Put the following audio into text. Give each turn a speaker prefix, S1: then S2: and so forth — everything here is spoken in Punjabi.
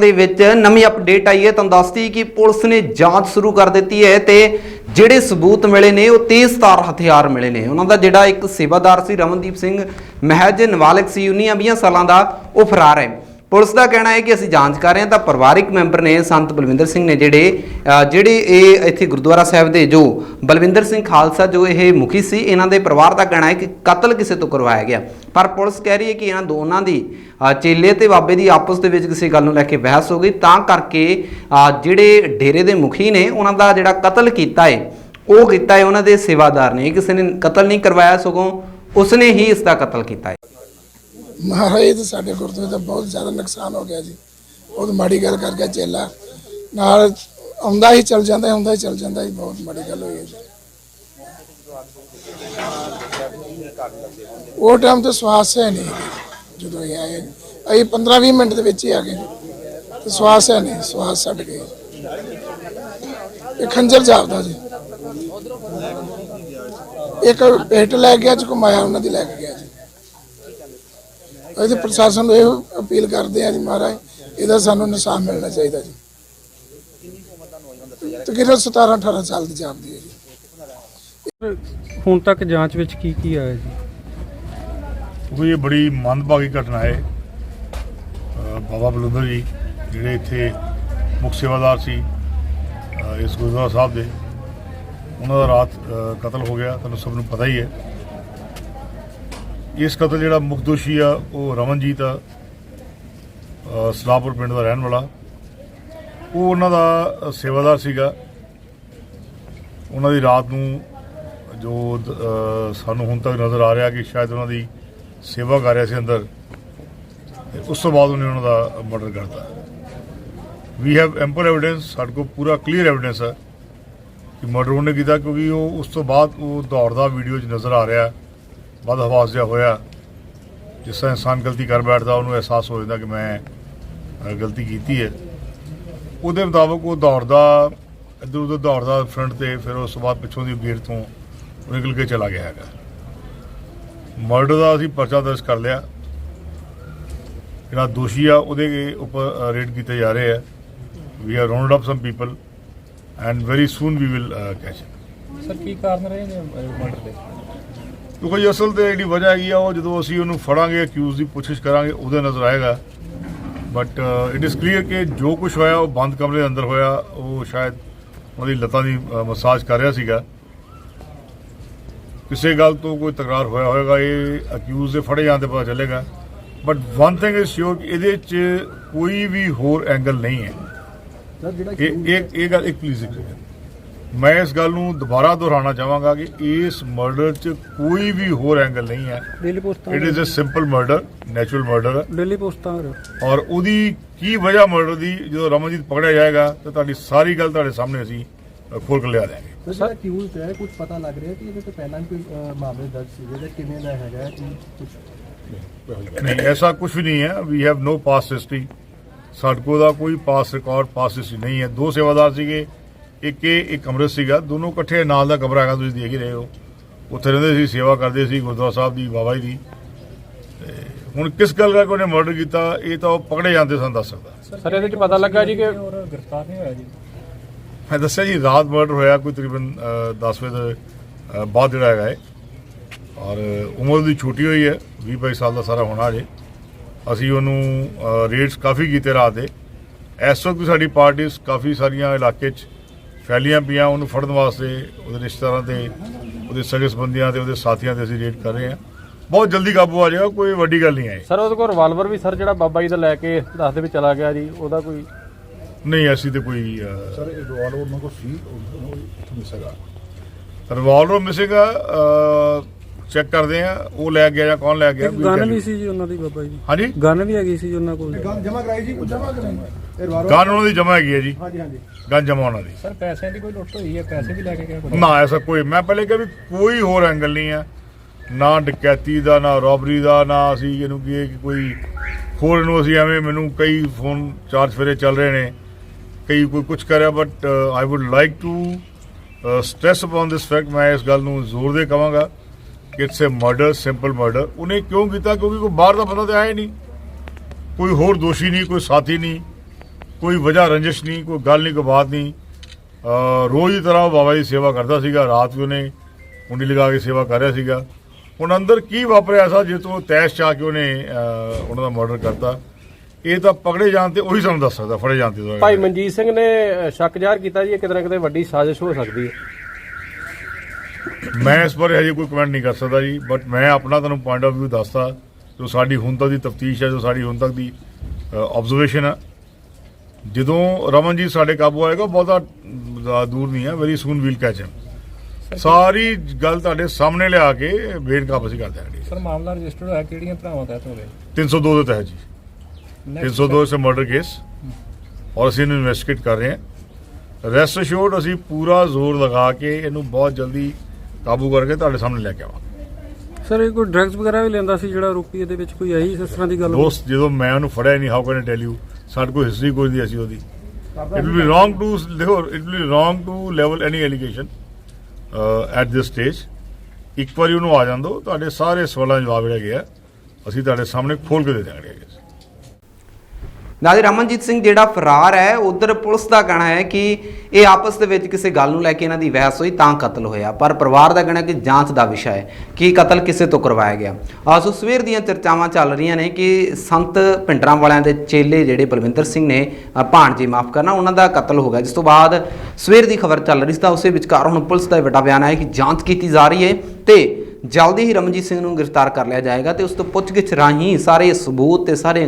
S1: ਦੇ ਵਿੱਚ ਨਵੀਂ ਅਪਡੇਟ ਆਈ ਹੈ। ਤੁਹਾਨੂੰ ਦੱਸਦੀ ਕਿ ਪੁਲਿਸ ਨੇ ਜਾਂਚ ਸ਼ੁਰੂ ਕਰ ਦਿੱਤੀ ਹੈ ਤੇ ਜਿਹੜੇ ਸਬੂਤ ਮਿਲੇ ਨੇ, ਉਹ ਤੇਜ਼ਧਾਰ ਹਥਿਆਰ ਮਿਲੇ ਨੇ। ਉਹਨਾਂ ਦਾ ਜਿਹੜਾ ਇੱਕ ਸੇਵਾਦਾਰ ਸੀ ਰਮਨਦੀਪ ਸਿੰਘ, ਮਹਿਜ ਨਾਬਾਲਗ ਸੀ। 19 20 ਸਾਲਾਂ ਦਾ ਉਹ ਫਰਾਰ ਹੈ। ਪੁਲਿਸ ਦਾ ਕਹਿਣਾ ਹੈ ਕਿ ਅਸੀਂ ਜਾਂਚ ਕਰ ਰਹੇ ਹਾਂ ਤਾਂ ਪਰਿਵਾਰਿਕ ਮੈਂਬਰ ਨੇ ਸੰਤ ਬਲਵਿੰਦਰ ਸਿੰਘ ਨੇ ਜਿਹੜੇ ਜਿਹੜੇ ਇਹ ਇੱਥੇ ਗੁਰਦੁਆਰਾ ਸਾਹਿਬ ਦੇ ਜੋ ਬਲਵਿੰਦਰ ਸਿੰਘ ਖਾਲਸਾ ਜੋ ਇਹ ਮੁਖੀ ਸੀ, ਇਹਨਾਂ ਦੇ ਪਰਿਵਾਰ ਦਾ ਕਹਿਣਾ ਹੈ ਕਿ ਕਤਲ ਕਿਸੇ ਤੋਂ ਕਰਵਾਇਆ ਗਿਆ। ਪਰ ਪੁਲਿਸ ਕਹਿ ਰਹੀ ਹੈ ਕਿ ਇਹਨਾਂ ਦੋਨਾਂ ਦੀ ਚੇਲੇ ਤੇ ਬਾਬੇ ਦੀ ਆਪਸ ਦੇ ਵਿੱਚ ਕਿਸੇ ਗੱਲ ਨੂੰ ਲੈ ਕੇ ਬਹਿਸ ਹੋ ਗਈ। ਤਾਂ ਕਰਕੇ ਜਿਹੜੇ ਡੇਰੇ ਦੇ ਮੁਖੀ ਨੇ, ਉਹਨਾਂ ਦਾ ਜਿਹੜਾ ਕਤਲ ਕੀਤਾ ਹੈ, ਉਹ ਕੀਤਾ ਹੈ, ਉਹਨਾਂ ਦੇ ਸੇਵਾਦਾਰ ਨੇ। ਕਿਸੇ ਨੇ ਕਤਲ ਨਹੀਂ ਕਰਵਾਇਆ ਸਗੋਂ ਉਸਨੇ ਹੀ ਇਸ ਦਾ ਕਤਲ ਕੀਤਾ ਹੈ।
S2: ਮਹਾਰਾਜ ਇਹ ਤਾਂ ਸਾਡੇ ਗੁਰਦੁਆਰੇ ਦਾ ਬਹੁਤ ਜ਼ਿਆਦਾ ਨੁਕਸਾਨ ਹੋ ਗਿਆ ਜੀ। ਬਹੁਤ ਮਾੜੀ ਗੱਲ ਕਰ ਗਿਆ ਚੇਲਾ। ਨਾਲ ਆਉਂਦਾ ਹੀ ਚਲ ਜਾਂਦਾ, ਆਉਂਦਾ ਹੀ ਚਲ ਜਾਂਦਾ ਜੀ, ਬਹੁਤ ਮਾੜੀ ਗੱਲ ਹੋਈ ਹੈ ਜੀ। ਉਹ ਟਾਈਮ ਤੇ ਸਵਾਸ ਹੈ ਨਹੀਂ ਜਦੋਂ ਇਹ ਆਏ। ਅਸੀਂ 15 20 ਮਿੰਟ ਦੇ ਵਿੱਚ ਹੀ ਆ ਗਏ। ਤੇ ਸਵਾਸ ਹੈ ਨਹੀਂ, ਸਵਾਸ ਛੱਡ ਗਏ। ਇਹ ਖੰਜਰ ਜਾਪਦਾ ਜੀ। ਇੱਕ ਪੇਟ ਲੈ ਗਿਆ ਚ ਘੁਮਾਇਆ, ਉਹਨਾਂ ਦੀ ਲੈ ਕੇ ਗਿਆ ਜੀ। ਅਸੀਂ ਪ੍ਰਸ਼ਾਸਨ ਨੂੰ ਇਹ ਅਪੀਲ ਕਰਦੇ ਆ ਜੀ ਮਹਾਰਾਜ ਇਹਦਾ ਸਾਨੂੰ ਇਨਸਾਫ ਮਿਲਣਾ ਚਾਹੀਦਾ ਜੀ। ਤਕਰੀਬਨ 17 18 ਸਾਲ ਦੀ ਜਾਪਦੀ ਹੈ ਜੀ।
S3: ਹੁਣ ਤੱਕ ਜਾਂਚ ਵਿੱਚ ਕੀ ਕੀ ਆਇਆ ਜੀ?
S4: ਕਿਉਂਕਿ ਇਹ ਬੜੀ ਮੰਦਭਾਗੀ ਘਟਨਾ ਹੈ। ਬਾਬਾ ਬਲੁੰਦਰ ਜੀ ਜਿਹੜੇ ਇੱਥੇ ਮੁੱਖ ਸੇਵਾਦਾਰ ਸੀ ਇਸ ਗੁਰਦੁਆਰਾ ਸਾਹਿਬ ਦੇ ਉਹਨਾਂ ਦਾ ਰਾਤ ਕਤਲ ਹੋ ਗਿਆ ਤੁਹਾਨੂੰ ਸਭ ਨੂੰ ਪਤਾ ਹੀ ਹੈ। ਇਸ ਕਤਲ ਜਿਹੜਾ ਮੁੱਖ ਦੋਸ਼ੀ ਆ, ਉਹ ਰਮਨਜੀਤ ਆ ਅਹ ਸਲਾਹਪੁਰ ਪਿੰਡ ਦਾ ਰਹਿਣ ਵਾਲਾ। ਉਹ ਉਹਨਾਂ ਦਾ ਸੇਵਾਦਾਰ ਸੀਗਾ। ਉਹਨਾਂ ਦੀ ਰਾਤ ਨੂੰ ਜੋ ਸਾਨੂੰ ਹੁਣ ਤੱਕ ਨਜ਼ਰ ਆ ਰਿਹਾ ਕਿ ਸ਼ਾਇਦ ਉਹਨਾਂ ਦੀ ਸੇਵਾ ਕਰ ਰਿਹਾ ਸੀ ਅੰਦਰ, ਤੇ ਉਸ ਤੋਂ ਬਾਅਦ ਉਹਨੇ ਉਹਨਾਂ ਦਾ ਮਰਡਰ ਕਰਤਾ ਵੀ ਹੈਵ ਐਂਪਲ ਐਵੀਡੈਂਸ ਸਾਡੇ ਕੋਲ ਪੂਰਾ ਕਲੀਅਰ ਐਵੀਡੈਂਸ ਹੈ ਕਿ ਮਰਡਰ ਉਹਨੇ ਕੀਤਾ ਕਿਉਂਕਿ ਉਹ ਉਸ ਤੋਂ ਬਾਅਦ ਉਹ ਦੌੜਦਾ ਵੀਡੀਓ 'ਚ ਨਜ਼ਰ ਆ ਰਿਹਾ। ਬਦ ਹਵਾਸ ਜਿਹਾ ਹੋਇਆ, ਜਿਸ ਤਰ੍ਹਾਂ ਇਨਸਾਨ ਗਲਤੀ ਕਰ ਬੈਠਦਾ, ਉਹਨੂੰ ਅਹਿਸਾਸ ਹੋ ਜਾਂਦਾ ਕਿ ਮੈਂ ਗਲਤੀ ਕੀਤੀ ਹੈ। ਉਹਦੇ ਮੁਤਾਬਕ ਉਹ ਦੌੜਦਾ, ਇੱਧਰ ਉੱਧਰ ਦੌੜਦਾ ਫਰੰਟ ਤੇ, ਫਿਰ ਉਸ ਤੋਂ ਬਾਅਦ ਪਿੱਛੋਂ ਦੀ ਗੇਟ ਤੋਂ ਨਿਕਲ ਕੇ ਚਲਾ ਗਿਆ ਹੈਗਾ। ਮਰਡਰ ਦਾ ਅਸੀਂ ਪਰਚਾ ਦਰਜ ਕਰ ਲਿਆ। ਜਿਹੜਾ ਦੋਸ਼ੀ ਆ, ਉਹਦੇ ਉੱਪਰ ਰੇਡ ਕੀਤੇ ਜਾ ਰਹੇ ਆ। We are round up some people and very soon we will catch
S3: sir ਕੀ ਕਾਰਨ ਰਹੇ ਨੇ ਮਰਡਰ ਦੇ?
S4: ਕਿਉਂਕਿ ਅਸਲ ਤੇ ਜਿਹੜੀ ਵਜ੍ਹਾ ਹੈਗੀ ਆ ਉਹ ਜਦੋਂ ਅਸੀਂ ਉਹਨੂੰ ਫੜਾਂਗੇ ਅਕਿਊਜ਼ ਦੀ ਪੁੱਛਿਸ਼ ਕਰਾਂਗੇ ਉਹਦੇ ਨਜ਼ਰ ਆਏਗਾ। ਬਟ ਇਟ ਇਜ਼ ਕਲੀਅਰ ਕਿ ਜੋ ਕੁਝ ਹੋਇਆ ਉਹ ਬੰਦ ਕਮਰੇ ਦੇ ਅੰਦਰ ਹੋਇਆ। ਉਹ ਸ਼ਾਇਦ ਉਹਦੀ ਲੱਤਾਂ ਦੀ ਮਸਾਜ ਕਰ ਰਿਹਾ ਸੀਗਾ। ਕਿਸੇ ਗੱਲ ਤੋਂ ਕੋਈ ਤਕਰਾਰ ਹੋਇਆ ਹੋਵੇਗਾ ਇਹ ਅਕਿਊਜ਼ ਦੇ ਫੜੇ ਤੇ ਪਤਾ ਚੱਲੇਗਾ। But one thing is sure ਕਿ ਇਹਦੇ 'ਚ ਕੋਈ ਵੀ ਹੋਰ ਐਂਗਲ ਨਹੀਂ ਹੈ। ਇਹ ਇਹ ਇਹ ਗੱਲ ਇੱਕ ਪਲੀਜ਼ ਮੈਂ ਇਸ ਗੱਲ ਨੂੰ ਦੁਬਾਰਾ ਦੁਹਰਾਉਣਾ ਚਾਹਾਂਗਾ ਕਿ ਇਸ ਮਰਡਰ 'ਚ ਕੋਈ ਵੀ ਹੋਰ ਐਂਗਲ ਨਹੀਂ ਹੈ।
S3: ਪੋਸਟਾਂ
S4: it is a simple murder natural murder
S3: daily ਪੋਸਟਾਂ
S4: ਔਰ ਉਹਦੀ ਕੀ ਵਜ੍ਹਾ ਮਰਡਰ ਦੀ ਜਦੋਂ ਰਮਨਜੀਤ ਪਕੜਿਆ ਜਾਏਗਾ ਤਾਂ ਤੁਹਾਡੀ ਸਾਰੀ ਗੱਲ ਤੁਹਾਡੇ ਸਾਹਮਣੇ ਅਸੀਂ ਖੋਲ ਕੇ ਲਿਆ ਦੇਵਾਂਗੇ
S5: ਸਰ ਜਿਹੜਾ ਅਕਿਊਜ਼ਡ ਹੈ ਕੁਝ ਪਤਾ ਲੱਗ ਰਿਹਾ ਕਿ ਇਹਦੇ ਤੋਂ ਪਹਿਲਾਂ ਵੀ ਕੋਈ ਅਹ, ਮਾਮਲੇ ਦਰਜ ਸੀਗੇ ਜਾਂ ਕਿਵੇਂ ਦਾ ਹੈਗਾ ਕਿ ਕੁਝ
S4: ਨਹੀਂ ਐਸਾ ਕੁਝ ਵੀ ਨਹੀਂ ਹੈ। We have no past history ਸਾਡੇ ਕੋਲ ਦਾ ਕੋਈ ਪਾਸ ਰਿਕਾਰਡ ਪਾਸ ਹਿਸਟਰੀ ਨਹੀਂ ਹੈ। ਦੋ ਸੇਵਾਦਾਰ ਸੀਗੇ। ਇੱਕ ਇਹ ਇੱਕ ਅੰਮ੍ਰਿਤ ਸੀਗਾ। ਦੋਨੋਂ ਇਕੱਠੇ ਨਾਲ ਦਾ ਕਮਰਾ ਹੈਗਾ ਤੁਸੀਂ ਦੇਖ ਹੀ ਰਹੇ ਹੋ। ਉੱਥੇ ਰਹਿੰਦੇ ਸੀ ਸੇਵਾ ਕਰਦੇ ਸੀ ਗੁਰਦੁਆਰਾ ਸਾਹਿਬ ਦੀ ਬਾਬਾ ਜੀ ਦੀ। ਤੇ ਹੁਣ ਕਿਸ ਗੱਲ ਕਰਕੇ ਉਹਨੇ ਮਰਡਰ ਕੀਤਾ ਇਹ ਤਾਂ ਉਹ ਪਕੜੇ ਜਾਂਦੇ ਸਾਨੂੰ ਦੱਸ ਸਕਦਾ।
S3: ਸਰ ਇਹਦੇ ਚ ਪਤਾ ਲੱਗਾ ਜੀ ਕਿ ਗ੍ਰਿਫਤਾਰ ਨਹੀਂ ਹੋਇਆ ਜੀ।
S4: ਮੈਂ ਦੱਸਿਆ ਜੀ ਰਾਤ ਮਰਡਰ ਹੋਇਆ ਕੋਈ ਤਕਰੀਬਨ ਅ, 10 ਵਜੇ ਦੇ ਬਾਅਦ ਜਿਹੜਾ ਹੈਗਾ ਹੈ ਔਰ ਉਮਰ ਦੀ ਛੋਟੀ ਹੋਈ ਹੈ 20 22 ਸਾਲ ਦਾ ਸਾਰਾ ਹੋਣਾ ਜੇ ਅਸੀਂ ਉਹਨੂੰ ਰੇਟਸ ਕਾਫੀ ਕੀਤੇ ਰਾਤ ਦੇ। ਇਸ ਵਕਤ ਵੀ ਸਾਡੀ ਪਾਰਟੀਆਂ ਕਾਫੀ ਸਾਰੀਆਂ ਇਲਾਕੇ 'ਚ ਫੈਲੀਆਂ ਪਈਆਂ ਉਹਨੂੰ ਫੜਨ ਵਾਸਤੇ ਉਹਦੇ ਰਿਸ਼ਤੇਦਾਰਾਂ ਤੇ ਉਹਦੇ ਸਗੇ ਸੰਬੰਧੀਆਂ ਤੇ ਉਹਦੇ ਸਾਥੀਆਂ ਤੇ ਅਸੀਂ ਰੇਡ ਕਰ ਰਹੇ ਹਾਂ। ਬਹੁਤ ਜਲਦੀ ਕਾਬੂ ਆ ਜਾਏਗਾ ਕੋਈ ਵੱਡੀ ਗੱਲ ਨਹੀਂ ਹੈ।
S3: ਸਰ ਉਹਦੇ ਕੋਲ ਰਿਵਾਲਵਰ ਵੀ ਸਰ ਜਿਹੜਾ ਬਾਬਾ ਜੀ ਦਾ ਲੈ ਕੇ ਦੱਸਦੇ ਵੀ ਚਲਾ ਗਿਆ ਜੀ ਉਹਦਾ ਕੋਈ
S4: ਨਹੀਂ ਐਸੀ ਤੇ ਕੋਈ
S6: ਸਰ ਇਹ ਰਿਵਾਲਵਰ ਉਹਨਾਂ ਕੋਲ ਸੀ ਉਹ ਮਿਸ ਹੈਗਾ
S4: ਰਿਵਾਲਵਰ ਮਿਸਿੰਗ ਚੈੱਕ ਕਰਦੇ ਆ ਉਹ ਲੈ ਗਿਆ ਜਾਂ ਕੌਣ ਲੈ ਗਿਆ
S3: ਇੱਕ ਗਨ ਵੀ ਸੀ ਜੀ ਉਹਨਾਂ ਦੀ ਬਾਬਾ ਜੀ।
S4: ਹਾਂਜੀ?
S3: ਗਨ ਵੀ ਹੈਗੀ ਸੀ ਜੀ ਉਹਨਾਂ ਕੋਲ।
S5: ਜਮਾ ਕਰਾਈ ਜੀ ਜਮਾ ਕਰਾਈ? ਇਹ ਵਾਰੋ
S4: ਗਨ ਉਹਨਾਂ ਦੀ ਜਮਾ ਹੈਗੀ ਹੈ ਜੀ।
S5: ਹਾਂਜੀ ਹਾਂਜੀ।
S4: ਗਨ ਜਮਾ ਉਹਨਾਂ ਦੀ।
S3: ਸਰ ਪੈਸਿਆਂ ਦੀ ਕੋਈ ਲੁੱਟ ਹੋਈ ਹੈ? ਪੈਸੇ ਵੀ ਲੈ ਕੇ ਗਿਆ
S4: ਨਾ ਐਸਾ ਕੋਈ ਮੈਂ ਪਹਿਲੇ ਕਿਹਾ ਵੀ ਕੋਈ ਹੋਰ ਐਂਗਲ ਨਹੀਂ ਹੈ ਨਾ ਡਕੈਤੀ ਦਾ ਨਾ ਰੋਬਰੀ ਦਾ ਨਾ ਅਸੀਂ ਇਹਨੂੰ ਕਿ ਕੋਈ ਹੋਰ ਨੂੰ ਅਸੀਂ ਐਵੇਂ ਮੈਨੂੰ ਕਈ ਫੋਨ ਚਾਰਜ ਫੇਰੇ ਚੱਲ ਰਹੇ ਨੇ। ਕਈ ਕੋਈ ਕੁਝ ਕਰ ਰਿਹਾ but I would like to stress upon this fact ਮੈਂ ਇਸ ਗੱਲ ਨੂੰ ਜ਼ੋਰ ਦੇ ਕਹਾਂਗਾ ਕਿ it's a murder simple murder ਉਹਨੇ ਕਿਉਂ ਕੀਤਾ ਕਿਉਂਕਿ ਕੋਈ ਬਾਹਰ ਦਾ ਬੰਦਾ ਤੇ ਆਇਆ ਨਹੀਂ ਕੋਈ ਹੋਰ ਦੋਸ਼ੀ ਨਹੀਂ ਕੋਈ ਸਾਥੀ ਨਹੀਂ ਕੋਈ ਵਜ੍ਹਾ ਰੰਜਿਸ਼ ਨਹੀਂ ਕੋਈ ਗੱਲ ਨਹੀਂ ਕੋਈ ਬਾਤ ਨਹੀਂ ਰੋਜ਼ ਦੀ ਤਰ੍ਹਾਂ ਉਹ ਬਾਬਾ ਜੀ ਦੀ ਸੇਵਾ ਕਰਦਾ ਸੀਗਾ ਰਾਤ ਵੀ ਉਹਨੇ ਕੁੰਡੀ ਲਗਾ ਕੇ ਸੇਵਾ ਕਰ ਰਿਹਾ ਸੀਗਾ ਹੁਣ ਅੰਦਰ ਕੀ ਵਾਪਰਿਆ ਐਸਾ ਜਿਸ ਤੋਂ ਤੈਸ਼ ਚਾ ਕੇ ਉਹਨੇ ਉਹਨਾਂ ਦਾ ਮਰਡਰ ਕਰਤਾ ਇਹ ਤਾਂ ਪਕੜੇ ਜਾਣ ਤੇ ਉਹੀ ਸਾਨੂੰ ਦੱਸ ਸਕਦਾ ਫੜੇ ਜਾਣ ਤੇ
S3: ਭਾਈ ਮਨਜੀਤ ਸਿੰਘ ਨੇ ਸ਼ੱਕ ਜ਼ਾਹਰ ਕੀਤਾ ਜੀ ਇਹ ਕਿਤੇ ਨਾ ਕਿਤੇ ਵੱਡੀ ਸਾਜ਼ਿਸ਼ ਹੋ ਸਕਦੀ ਹੈ
S4: ਮੈਂ ਇਸ ਬਾਰੇ ਹਜੇ ਕੋਈ ਕਮੈਂਟ ਨਹੀਂ ਕਰ ਸਕਦਾ ਜੀ ਬਟ ਮੈਂ ਆਪਣਾ ਤੁਹਾਨੂੰ ਪੁਆਇੰਟ ਆਫ View ਦੱਸਦਾ ਜੋ ਸਾਡੀ ਹੁਣ ਤੱਕ ਦੀ ਤਫਤੀਸ਼ ਹੈ ਜੋ ਸਾਡੀ ਹੁਣ ਤੱਕ ਦੀ ਆਬਜ਼ਰਵੇਸ਼ਨ ਹੈ। ਜਦੋਂ ਰਮਨਜੀਤ ਸਾਡੇ ਕਾਬੂ ਆਏਗਾ ਬਹੁਤਾ ਦੂਰ ਨਹੀਂ ਹੈ very soon will catch him ਸਾਰੀ ਗੱਲ ਤੁਹਾਡੇ ਸਾਹਮਣੇ ਲਿਆ ਕੇ ਬੇਨ ਕਾਬੂ ਅਸੀਂ ਕਰ ਦਿਆਂਗੇ।
S5: ਸਰ ਮਾਮਲਾ ਰਜਿਸਟਰਡ ਹੋਇਆ ਕਿਹੜੀਆਂ ਭਰਾਵਾਂ ਤਹਿਤ ਹੋਵੇ?
S4: 302 ਦੇ ਤਹਿਤ ਜੀ। 302 ਸੇ ਮਰਡਰ ਕੇਸ ਔਰ ਅਸੀਂ ਇਹਨੂੰ ਇਨਵੈਸਟੀਗੇਟ ਕਰ ਰਹੇ ਹਾਂ। ਰੈਸਟ ਅਸ਼ੋਰਡ ਅਸੀਂ ਪੂਰਾ ਜ਼ੋਰ ਲਗਾ ਕੇ ਇਹਨੂੰ ਬਹੁਤ ਜਲਦੀ ਕਾਬੂ ਕਰਕੇ ਤੁਹਾਡੇ ਸਾਹਮਣੇ ਲੈ ਕੇ ਆਵਾਂਗੇ
S7: ਸਰ ਇਹ ਕੋਈ ਡਰੱਗਸ ਵਗੈਰਾ ਵੀ ਲੈਂਦਾ ਸੀ ਜਿਹੜਾ ਰੋਪੀ ਇਹਦੇ ਵਿੱਚ ਕੋਈ ਆਈ ਇਸ ਤਰ੍ਹਾਂ ਦੀ ਗੱਲ?
S4: ਦੋਸਤ ਜਦੋਂ ਮੈਂ ਉਹਨੂੰ ਫੜਿਆ ਨਹੀਂ how can I tell you ਸਾਡੇ ਕੋਲ ਹਿਸਟਰੀ ਕੋਈ ਨਹੀਂ ਅਸੀਂ ਉਹਦੀ। It will be wrong to ਦੇਖੋ it will be wrong to level any allegation at this stage ਇੱਕ ਵਾਰੀ ਉਹਨੂੰ ਆ ਜਾਣ ਦਿਓ ਤੁਹਾਡੇ ਸਾਰੇ ਸਵਾਲਾਂ ਦੇ ਜਵਾਬ ਜਿਹੜੇ ਹੈਗੇ ਆ ਅਸੀਂ ਤੁਹਾਡੇ ਸਾਹਮਣੇ ਖੋਲ ਕੇ ਦੇ ਦਿਆਂਗੇ।
S1: ਨਾਲੇ ਰਮਨਜੀਤ ਸਿੰਘ ਜਿਹੜਾ ਫਰਾਰ ਹੈ ਉਧਰ ਪੁਲਿਸ ਦਾ ਕਹਿਣਾ ਹੈ ਕਿ ਇਹ ਆਪਸ ਦੇ ਵਿੱਚ ਕਿਸੇ ਗੱਲ ਨੂੰ ਲੈ ਕੇ ਇਹਨਾਂ ਦੀ ਬਹਿਸ ਹੋਈ ਤਾਂ ਕਤਲ ਹੋਇਆ। ਪਰ ਪਰਿਵਾਰ ਦਾ ਕਹਿਣਾ ਕਿ ਜਾਂਚ ਦਾ ਵਿਸ਼ਾ ਹੈ ਕਿ ਕਤਲ ਕਿਸੇ ਤੋਂ ਕਰਵਾਇਆ ਗਿਆ। ਆਸੋ ਸਵੇਰ ਦੀਆਂ ਚਰਚਾਵਾਂ ਚੱਲ ਰਹੀਆਂ ਨੇ ਕਿ ਸੰਤ ਪਿੰਡਰਾਂ ਵਾਲਿਆਂ ਦੇ ਚੇਲੇ ਜਿਹੜੇ ਬਲਵਿੰਦਰ ਸਿੰਘ ਨੇ ਅ, ਭਾਣਜੇ ਮਾਫ ਕਰਨਾ ਉਹਨਾਂ ਦਾ ਕਤਲ ਹੋ ਗਿਆ। ਜਿਸ ਤੋਂ ਬਾਅਦ ਸਵੇਰ ਦੀ ਖਬਰ ਚੱਲ ਰਹੀ ਸੀ ਤਾਂ ਉਸੇ ਵਿਚਕਾਰ ਹੁਣ ਪੁਲਿਸ ਦਾ ਵੱਡਾ ਬਿਆਨ ਹੈ ਕਿ ਜਾਂਚ ਕੀਤੀ ਜਾ ਰਹੀ ਹੈ ਤੇ ਜਲਦੀ ਹੀ ਰਮਨਜੀਤ ਸਿੰਘ ਨੂੰ ਗ੍ਰਿਫਤਾਰ ਕਰ ਲਿਆ ਜਾਏਗਾ ਤੇ ਉਸ ਤੋਂ ਪੁੱਛਗਿੱਛ ਰਾਹੀਂ ਸਾਰੇ ਸਬੂਤ ਤੇ ਸਾਰੇ